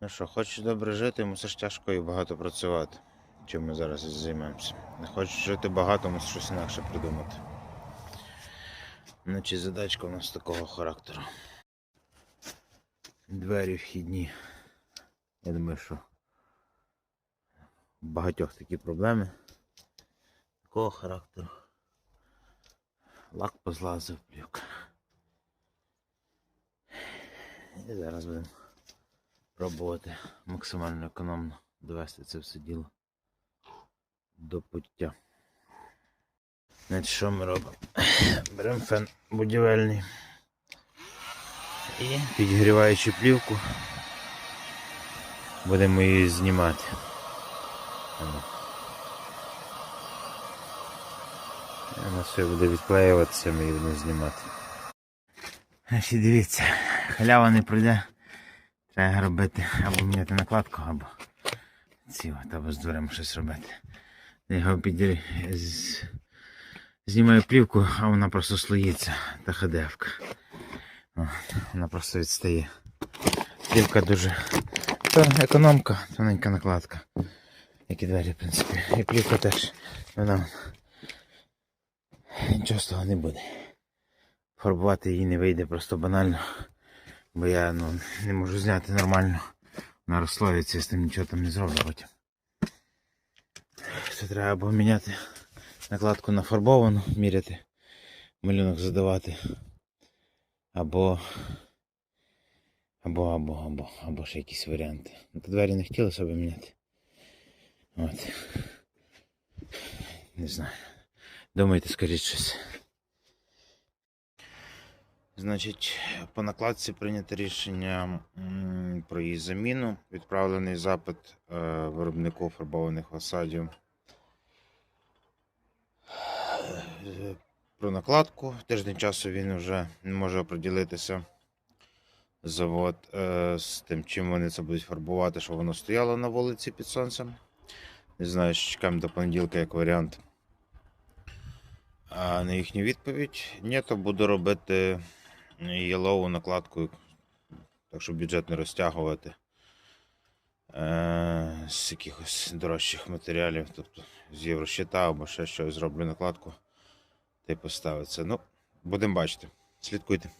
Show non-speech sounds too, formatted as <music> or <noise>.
Ну що, хочеш добре жити, мусиш тяжко і багато працювати. Чим ми зараз і займаємося. Не хочеш жити багато, мусиш щось інакше придумати. Значить, задачка у нас такого характеру. Двері вхідні. Я думаю, що багатьох такі проблеми. Такого характеру. Лак позлазив, плюк. І зараз будемо пробувати максимально економно довести це все діло до пуття. Значить, що ми робимо? <coughs> Беремо фен будівельний і підігріваючи плівку, будемо її знімати. Вона все буде відклеюватися, ми її будемо знімати. Значить, дивіться, халява не пройде. Треба робити або міняти накладку, або ці або з дверима щось робити. Я його підір... з... знімаю плівку, а вона просто слоїться та ходевка. Вона просто відстає. Плівка дуже. Та економка, тоненька накладка. Як і двері, в принципі. І плівка теж. Вона нічого з того не буде. Фарбувати її не вийде просто банально. Бо я ну, не можу зняти нормально. Вона розслоїться, з тим нічого там не зроблю потім. Це треба або міняти накладку на фарбовану, міряти, малюнок задавати. Або. Або, або, або, або ще якісь варіанти. Ну, то двері не хотілося б міняти. От. Не знаю. Думайте, скажіть щось. Значить, по накладці прийнято рішення про її заміну. Відправлений запит е, виробнику фарбованих фасадів Е, про накладку. Тиждень часу він вже не може оприділитися. Завод е, з тим, чим вони це будуть фарбувати, щоб воно стояло на вулиці під сонцем. Не знаю, що чекаємо до понеділка як варіант. А на їхню відповідь ні, то буду робити єлову накладку, так щоб бюджет не розтягувати е, з якихось дорожчих матеріалів, тобто з єврощита або ще щось зроблю накладку й поставиться. Ну, будемо бачити. Слідкуйте.